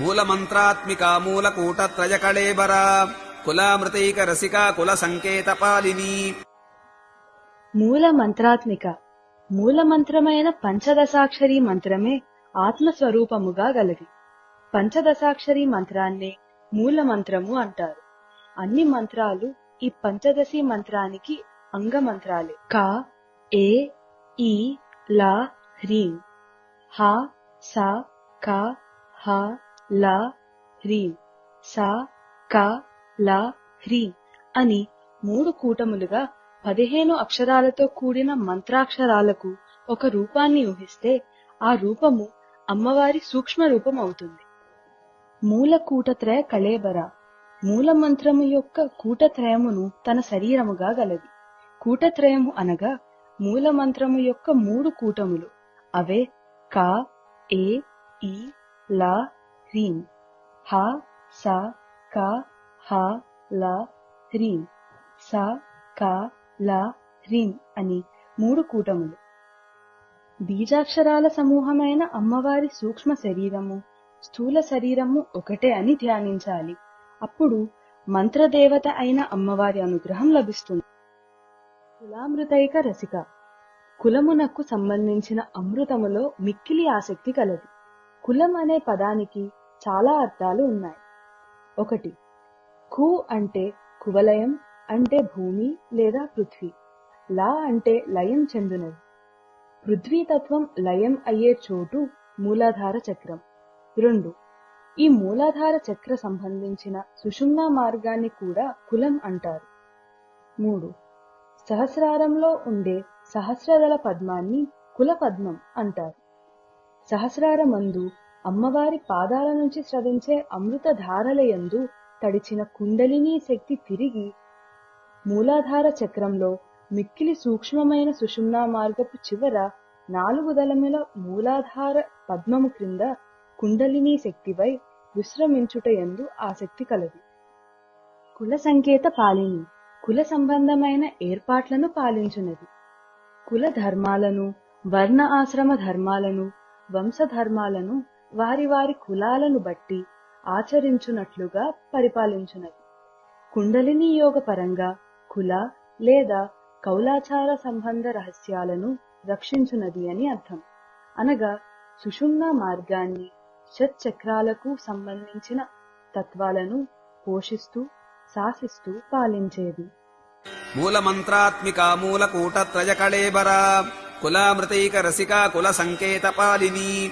మూలమంత్రాత్మికా మూలకూటత్రయ కళేబరా కులామృతైక రసికా కుల సంకేత పాలిని మూల మంత్రాత్మిక మూల మంత్రమైన పంచదశాక్షరి మంత్రమే ఆత్మస్వరూపముగా గలది. పంచదశాక్షరి మంత్రాన్నే మూల మంత్రము అంటారు. అన్ని మంత్రాలు ఈ పంచదశి మంత్రానికి అంగ కా క ఏ ఈ లా హ్రీం హ స క హ ల హ్రీం స క ల హ్రీం అని మూడు కూటములుగా పదిహేను అక్షరాలతో కూడిన మంత్రాక్షరాలకు ఒక రూపాన్ని ఊహిస్తే ఆ రూపము అమ్మవారి సూక్ష్మ రూపం అవుతుంది మూల కూటత్రయ కళేబర మూల మంత్రము యొక్క కూటత్రయమును తన శరీరముగా గలది. కూటత్రయము అనగా మూల మంత్రము యొక్క మూడు కూటములు. అవే క ఏ ఈ ల హ్రీం హ స క హ ల హ్రీం స క ల హ్రీం అని మూడు కూటములు. బీజాక్షరాల సమూహమైన అమ్మవారి సూక్ష్మ శరీరము స్థూల శరీరము ఒకటే అని ధ్యానించాలి. అప్పుడు మంత్రదేవత అయిన అమ్మవారి అనుగ్రహం లభిస్తుంది. కులామృతైక రసిక. కులమునకు సంబంధించిన అమృతములో మిక్కిలి ఆసక్తి కలది. కులం అనే పదానికి చాలా అర్థాలు ఉన్నాయి. ఒకటి కు అంటే కువలయం అంటే భూమి లేదా పృథ్వీ. లా అంటే లయం చెందునది. పృథ్వీతత్వం లయం అయ్యే చోటు మూలాధార చక్రం. రెండు ఈ మూలాధార చక్ర సంబంధించిన సుషుమ్నా మార్గాన్ని కూడా కులం అంటారు. మూడు సహస్రారంలో ఉండే సహస్రదళ పద్మాన్ని కుల పద్మం అంటారు. సహస్రారమందు అమ్మవారి పాదాల నుంచి స్రవించే అమృత ధారలయందు తడిచిన కుండలినీ శక్తి తిరిగి మూలాధార చక్రంలో మిక్కిలి సూక్ష్మమైన సుషుమ్నా మార్గపు చివర నాలుగు దళముల మూలాధార పద్మము క్రింద కుండలినీ శక్తివై విశ్రమించుటయందు ఆసక్తి కలదు. కుల సంకేత పాలిని కుల సంబంధమైన ఏర్పాట్లను పాలించునది. కుల ధర్మాలను వర్ణ ఆశ్రమ ధర్మాలను వంశ ధర్మాలను వారి వారి కులాలను బట్టి ఆచరించునట్లుగా పరిపాలించునది. కుండలిని యోగ పరంగా కుల లేదా కౌలాచార సంబంధ రహస్యాలను రక్షించునది అని అర్థం. అనగా సుషుమ్న మార్గాన్ని షట్చక్రాలకు సంబంధించిన తత్వాలను పోషిస్తూ శాసిస్తూ పాలించేది. మూలమంత్రాత్మికా మూలకూటత్రయ కళేబరా కులామృతైక రసికా కుల సంకేత పాలిని